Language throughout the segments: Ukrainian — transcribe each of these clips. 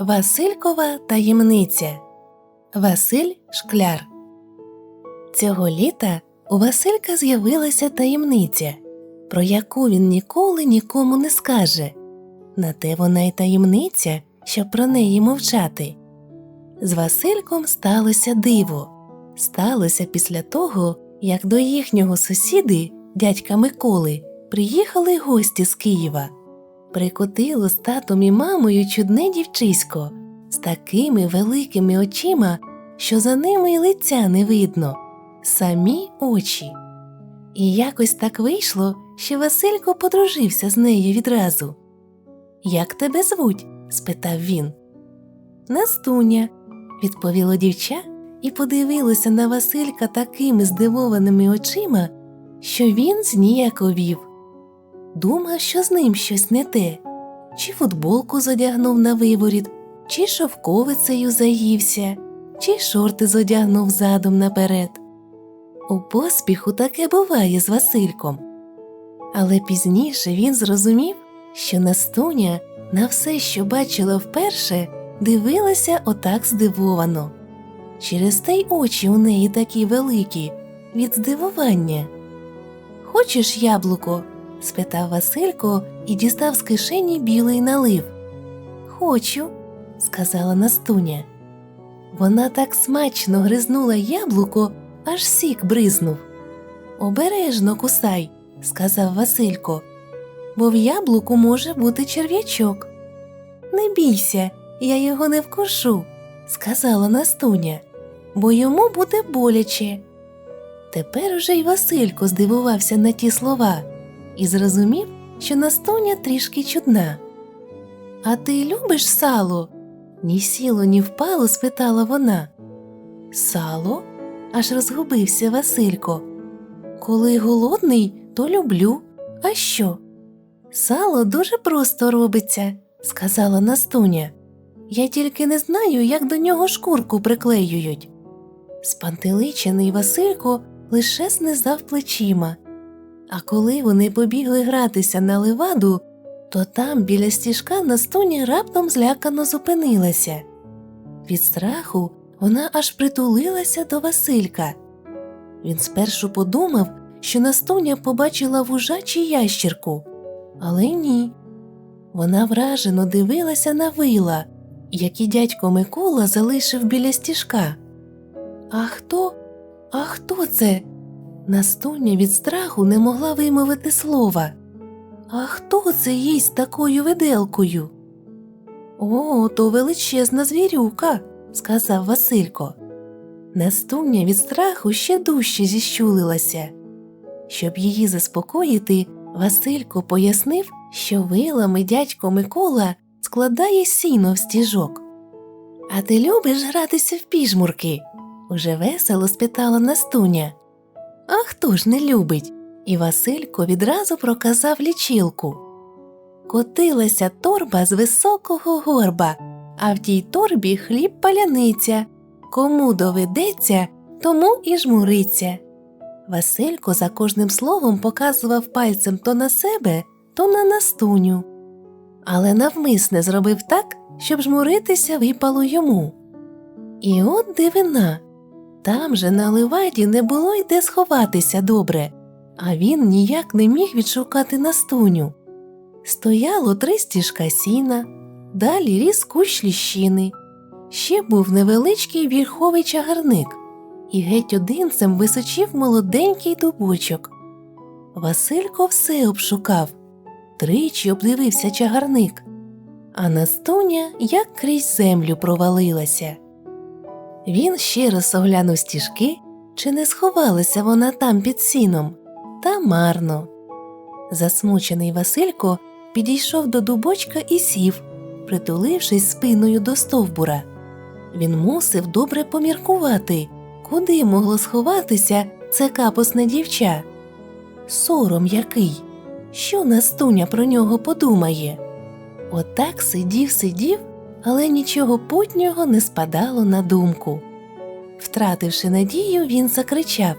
Василькова таємниця Василь Шкляр Цього літа у Василька з'явилася таємниця, про яку він ніколи нікому не скаже. На те вона й таємниця, щоб про неї мовчати. З Васильком сталося диво. Сталося після того, як до їхнього сусіди, дядька Миколи, приїхали гості з Києва. Прикотило з татом і мамою чудне дівчисько з такими великими очима, що за ними й лиця не видно, самі очі. І якось так вийшло, що Василько подружився з нею відразу. Як тебе звуть? спитав він. Настуня, відповіло дівча і подивилося на Василька такими здивованими очима, що він зніяковів. Думав, що з ним щось не те, чи футболку зодягнув на виворіт, чи шовковицею заївся, чи шорти зодягнув задом наперед. У поспіху таке буває з Васильком. Але пізніше він зрозумів, що Настуня на все, що бачила вперше, дивилася отак здивовано. Через те й очі у неї такі великі від здивування. Хочеш яблуко? Спитав Василько і дістав з кишені білий налив. Хочу, сказала Настуня. Вона так смачно гризнула яблуко, аж сік бризнув. Обережно кусай, сказав Василько, бо в яблуку може бути черв'ячок. Не бійся, я його не вкушу, сказала Настуня, бо йому буде боляче. Тепер уже й Василько здивувався на ті слова і зрозумів, що Настуня трішки чудна. А ти любиш сало? Ні сіло, ні впало, спитала вона. Сало? аж розгубився Василько. Коли голодний, то люблю. А що? Сало дуже просто робиться, сказала Настуня. Я тільки не знаю, як до нього шкурку приклеюють. Спантеличений Василько лише знизав плечима. А коли вони побігли гратися на леваду, то там біля стіжка Настуня раптом злякано зупинилася. Від страху вона аж притулилася до Василька. Він спершу подумав, що Настуня побачила вужа чи ящірку, але ні. Вона вражено дивилася на вила, які дядько Микола залишив біля стіжка. А хто? А хто це? Настуня від страху не могла вимовити слова. А хто це їсть такою виделкою? О, то величезна звірюка, сказав Василько. Настуня від страху ще дужче зіщулилася. Щоб її заспокоїти, Василько пояснив, що вилами дядько Микола складає сіно в стіжок. А ти любиш гратися в піжмурки? уже весело спитала Настуня. А хто ж не любить? І Василько відразу проказав лічилку. Котилася торба з високого горба, а в тій торбі хліб паляниця. Кому доведеться, тому і жмуриться. Василько за кожним словом показував пальцем то на себе, то на настуню. Але навмисне зробив так, щоб жмуритися випало йому. І от дивина. Там же на ливаді не було й де сховатися добре, а він ніяк не міг відшукати настуню. Стояло три стіжка сіна, далі ріс кущ ліщини. Ще був невеличкий вільховий чагарник, і геть одинцем височив молоденький дубочок. Василько все обшукав, тричі обдивився чагарник, а настуня як крізь землю провалилася. Він ще раз оглянув стіжки, чи не сховалася вона там під сіном, та марно. Засмучений Василько підійшов до дубочка і сів, притулившись спиною до стовбура. Він мусив добре поміркувати, куди могло сховатися це капосне дівча. Сором який, що Настуня про нього подумає. Отак сидів, сидів але нічого путнього не спадало на думку. Втративши надію, він закричав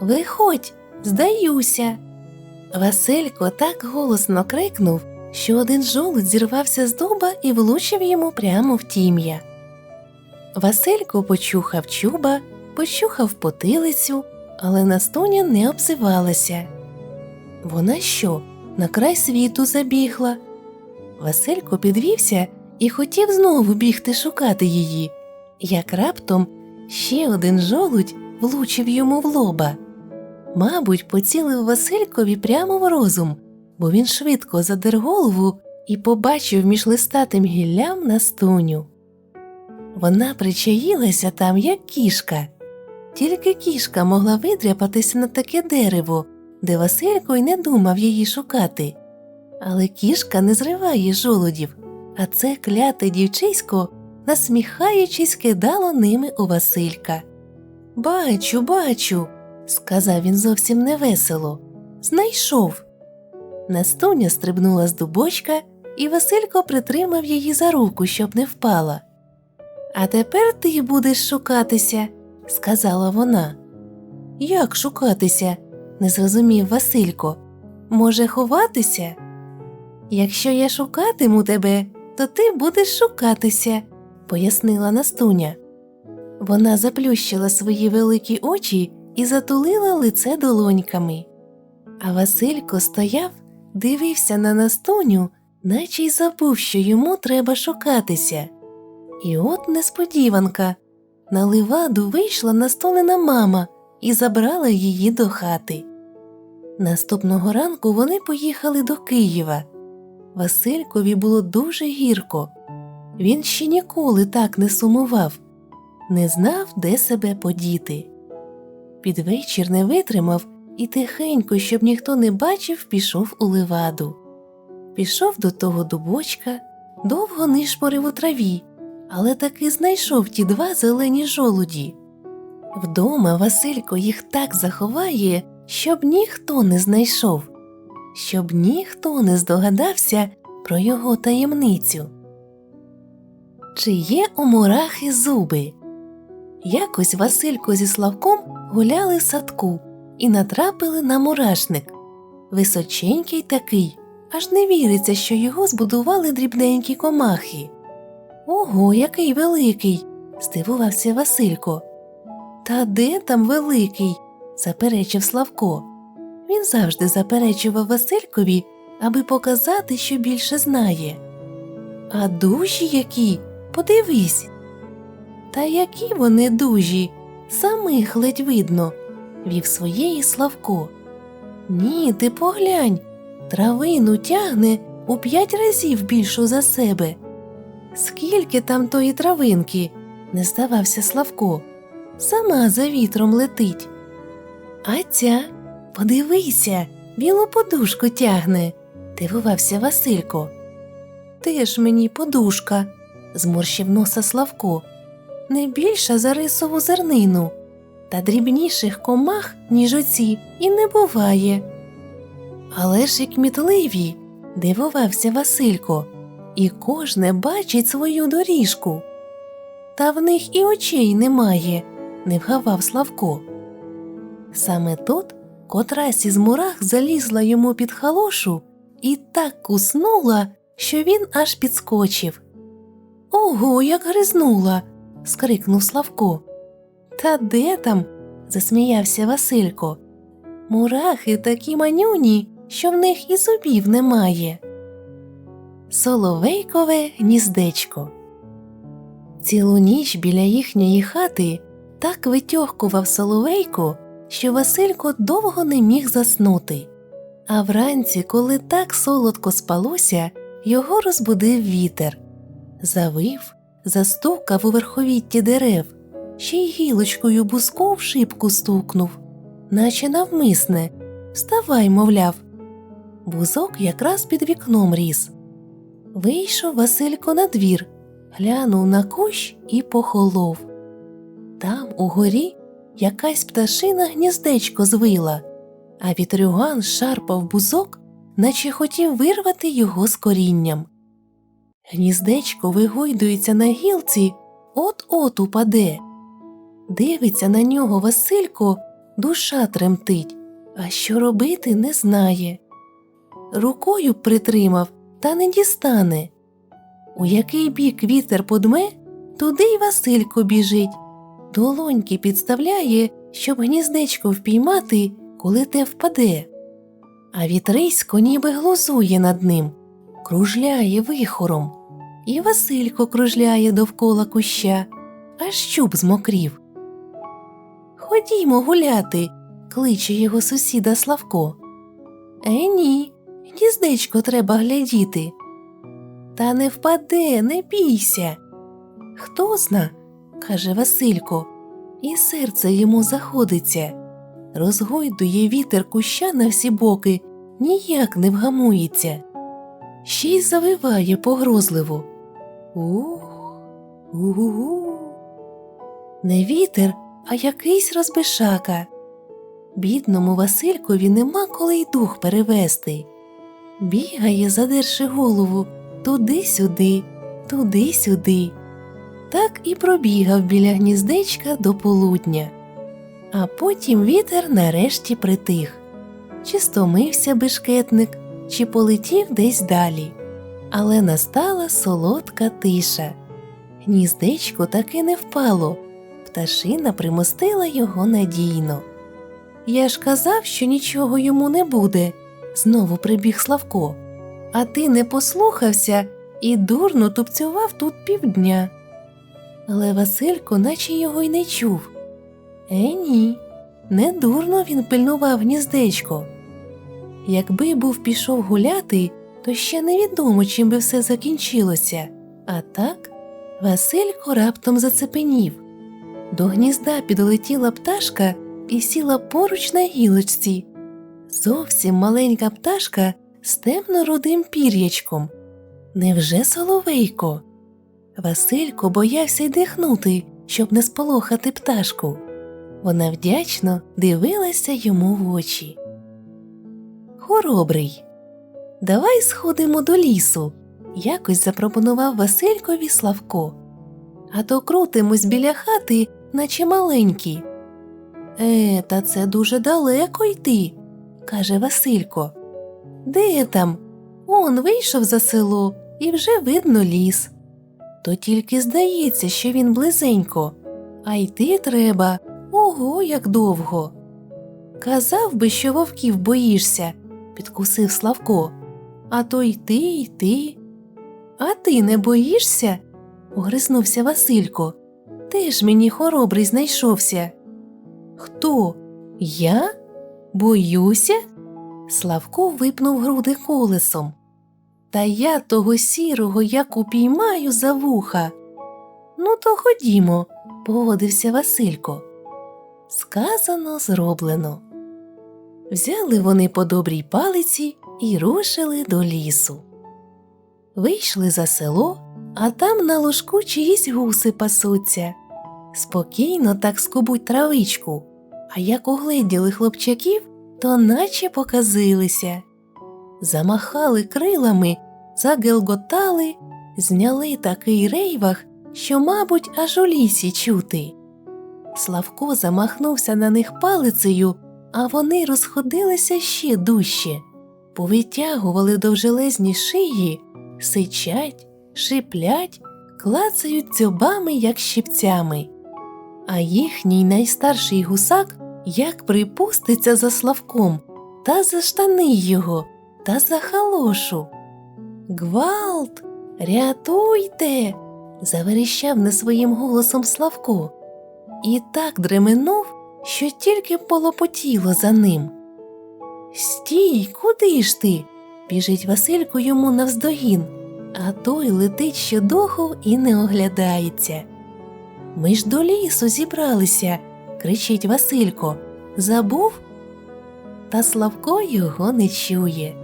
Виходь, здаюся. Василько так голосно крикнув, що один жолудь зірвався з дуба і влучив йому прямо в тім'я. Василько почухав чуба, почухав потилицю, але Настуня не обзивалася. Вона що, на край світу забігла? Василько підвівся і хотів знову бігти шукати її, як раптом ще один жолудь влучив йому в лоба. Мабуть, поцілив Василькові прямо в розум, бо він швидко задер голову і побачив між листатим гіллям Настуню. Вона причаїлася там, як кішка. Тільки кішка могла видряпатися на таке дерево, де Василько й не думав її шукати. Але кішка не зриває жолудів, а це кляте дівчисько, насміхаючись, кидало ними у Василька. Бачу, бачу, сказав він зовсім невесело. Знайшов. Настуня стрибнула з дубочка, і Василько притримав її за руку, щоб не впала. А тепер ти будеш шукатися, сказала вона. Як шукатися? не зрозумів Василько. Може, ховатися? Якщо я шукатиму тебе, то ти будеш шукатися, пояснила Настуня. Вона заплющила свої великі очі і затулила лице долоньками. А Василько стояв, дивився на Настуню, наче й забув, що йому треба шукатися. І от несподіванка на ливаду вийшла Настунина мама і забрала її до хати. Наступного ранку вони поїхали до Києва. Василькові було дуже гірко. Він ще ніколи так не сумував, не знав, де себе подіти. Під вечір не витримав і тихенько, щоб ніхто не бачив, пішов у ливаду. Пішов до того дубочка, довго нишпорив у траві, але таки знайшов ті два зелені жолуді. Вдома Василько їх так заховає, щоб ніхто не знайшов, щоб ніхто не здогадався про його таємницю. Чи є у мурахи зуби? Якось Василько зі Славком гуляли в садку і натрапили на мурашник. Височенький такий, аж не віриться, що його збудували дрібненькі комахи. Ого, який великий. здивувався Василько. Та де там великий? заперечив Славко. Він завжди заперечував Василькові, аби показати, що більше знає. А дужі які? Подивись. Та які вони дужі, самих ледь видно, вів своєї Славко. Ні, ти поглянь, травину тягне у п'ять разів більшу за себе. Скільки там тої травинки? не здавався Славко. Сама за вітром летить. А ця, подивися, білу подушку тягне, дивувався Василько. Теж мені подушка, зморщив носа Славко, не більша за рисову зернину, та дрібніших комах, ніж оці, і не буває. Але ж і кмітливі, дивувався Василько, і кожне бачить свою доріжку. Та в них і очей немає, не вгавав Славко. Саме тут котрась із мурах залізла йому під халошу і так куснула, що він аж підскочив. Ого, як гризнула. скрикнув Славко. Та де там? засміявся Василько. Мурахи такі манюні, що в них і зубів немає. Соловейкове гніздечко. Цілу ніч біля їхньої хати так витьохкував соловейко, що Василько довго не міг заснути. А вранці, коли так солодко спалося, його розбудив вітер. Завив, застукав у верховітті дерев, ще й гілочкою буску в шибку стукнув, наче навмисне. Вставай, мовляв. Бузок якраз під вікном ріс. Вийшов Василько на двір, глянув на кущ і похолов. Там, угорі, якась пташина гніздечко звила, а вітрюган шарпав бузок, наче хотів вирвати його з корінням. Гніздечко вигойдується на гілці, от-от упаде. Дивиться на нього Василько, душа тремтить, а що робити не знає. Рукою притримав та не дістане. У який бік вітер подме, туди й Василько біжить. Долоньки підставляє, щоб гніздечко впіймати, коли те впаде. А вітрисько ніби глузує над ним, кружляє вихором, і Василько кружляє довкола куща, аж щуп змокрів. Ходімо гуляти, кличе його сусіда Славко. Е, ні, гніздечко треба глядіти. Та не впаде, не бійся. Хто зна, каже Василько, і серце йому заходиться. Розгойдує вітер куща на всі боки, ніяк не вгамується. Ще й завиває погрозливо. Ух, у-гу-гу. Не вітер, а якийсь розбишака. Бідному Василькові нема коли й дух перевести. Бігає, задерши голову, туди-сюди, туди-сюди. Так і пробігав біля гніздечка до полудня. А потім вітер нарешті притих. Чи стомився бешкетник, чи полетів десь далі. Але настала солодка тиша. Гніздечко таки не впало, пташина примостила його надійно. Я ж казав, що нічого йому не буде, знову прибіг Славко. А ти не послухався і дурно тупцював тут півдня. Але Василько наче його й не чув. Е, ні, не дурно він пильнував гніздечко. Якби був пішов гуляти, то ще невідомо, чим би все закінчилося. А так Василько раптом зацепенів. До гнізда підлетіла пташка і сіла поруч на гілочці. Зовсім маленька пташка з темно-рудим пір'ячком. Невже соловейко? Василько боявся й дихнути, щоб не сполохати пташку. Вона вдячно дивилася йому в очі. Хоробрий. Давай сходимо до лісу, якось запропонував Василькові Славко. А то крутимось біля хати, наче маленькі. Е, та це дуже далеко йти, каже Василько. Де там? Он вийшов за село і вже видно ліс. То тільки здається, що він близенько, а йти треба ого, як довго. Казав би, що вовків боїшся, підкусив Славко. А то йти, йти. А ти не боїшся? огризнувся Василько. Теж мені хоробрий знайшовся. Хто? Я? Боюся? Славко випнув груди колесом. Та я того сірого як упіймаю за вуха. Ну, то ходімо, погодився Василько. Сказано, зроблено. Взяли вони по добрій палиці і рушили до лісу. Вийшли за село, а там на ложку чиїсь гуси пасуться. Спокійно так скубуть травичку, а як угледіли хлопчаків, то наче показилися. Замахали крилами, загелготали, зняли такий рейвах, що, мабуть, аж у лісі чути. Славко замахнувся на них палицею, а вони розходилися ще дужче, повитягували довжелезні шиї, сичать, шиплять, клацають дзьобами, як щипцями. А їхній найстарший гусак як припуститься за Славком та за штани його та за халошу. Гвалт, рятуйте. заверіщав не своїм голосом Славко і так дременув, що тільки полопотіло за ним. Стій, куди ж ти? біжить Василько йому навздогін, а той летить щодохов і не оглядається. Ми ж до лісу зібралися, кричить Василько. Забув? Та Славко його не чує.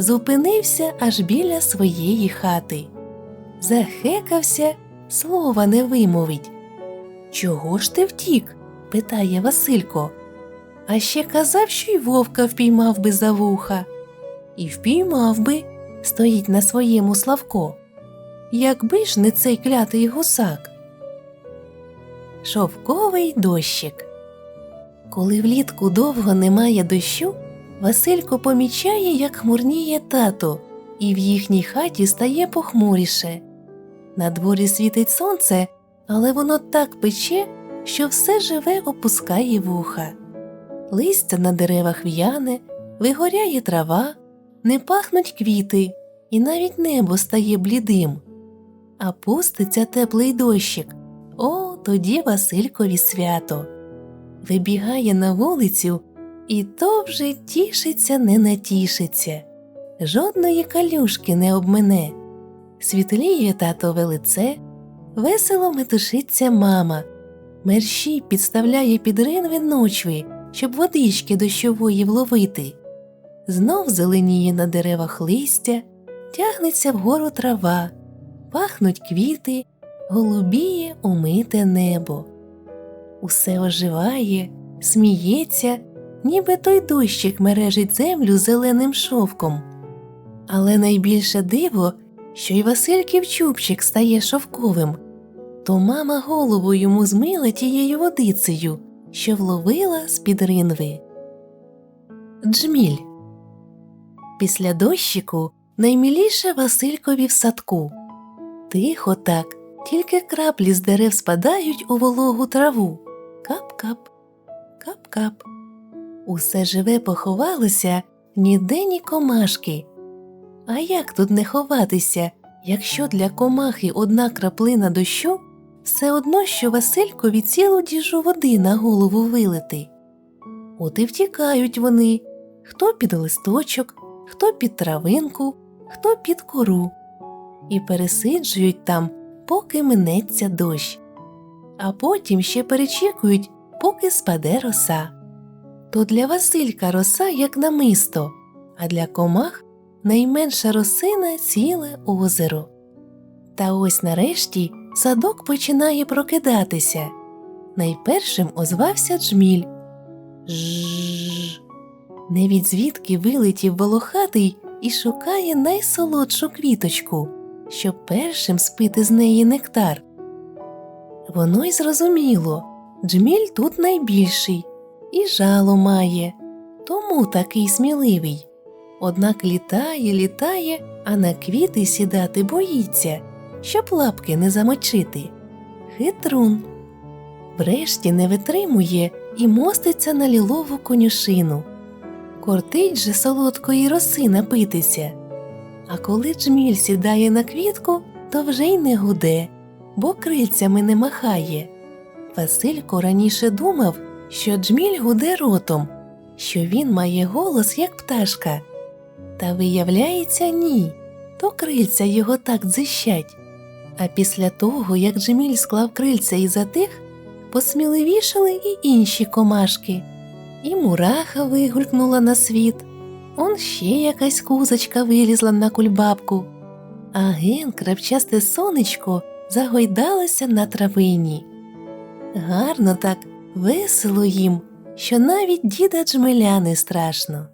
Зупинився аж біля своєї хати. Захекався, слова не вимовить. Чого ж ти втік? питає Василько. А ще казав, що й вовка впіймав би за вуха. І впіймав би, стоїть на своєму Славко. Якби ж не цей клятий гусак. Шовковий дощик. Коли влітку довго немає дощу, Василько помічає, як хмурніє тато, і в їхній хаті стає похмуріше. На дворі світить сонце, але воно так пече, що все живе опускає вуха. Листя на деревах в'яне, вигоряє трава, не пахнуть квіти, і навіть небо стає блідим. А пуститься теплий дощик. О, тоді Василькові свято. Вибігає на вулицю, і то вже тішиться, не натішиться. Жодної калюшки не обмине. Світліє татове лице, весело метушиться мама. Мерщій підставляє під ринви ночви, щоб водички дощової вловити. Знов зеленіє на деревах листя, тягнеться вгору трава, пахнуть квіти, голубіє умите небо. Усе оживає, сміється, ніби той дощик мережить землю зеленим шовком. Але найбільше диво, що й Васильків чубчик стає шовковим, то мама голову йому змила тією водицею, що вловила з-під ринви. Джміль Після дощику найміліше Василькові в садку. Тихо так, тільки краплі з дерев спадають у вологу траву. Кап-кап, кап-кап. Усе живе поховалося, ніде ні комашки. А як тут не ховатися, якщо для комахи одна краплина дощу все одно, що Василькові цілу діжу води на голову вилити? От і втікають вони хто під листочок, хто під травинку, хто під кору, і пересиджують там, поки минеться дощ, а потім ще перечікують, поки спаде роса. То для Василька роса як намисто, а для комах найменша росина ціле озеро. Та ось нарешті садок починає прокидатися. Найпершим озвався джміль. Жжж. Не від звідки вилетів волохатий і шукає найсолодшу квіточку, щоб першим спити з неї нектар. Воно й зрозуміло джміль тут найбільший і жало має, тому такий сміливий. Однак літає, літає, а на квіти сідати боїться, щоб лапки не замочити. Хитрун. Врешті не витримує і моститься на лілову конюшину. Кортить же солодкої роси напитися. А коли джміль сідає на квітку, то вже й не гуде, бо крильцями не махає. Василько раніше думав, що джміль гуде ротом, що він має голос, як пташка. Та виявляється, ні, то крильця його так дзищать. А після того, як Джеміль склав крильця і затих, посміливішали і інші комашки. І мураха вигулькнула на світ, он ще якась кузочка вилізла на кульбабку, а ген крапчасте сонечко загойдалося на травині. Гарно так, весело їм, що навіть діда джмеля не страшно.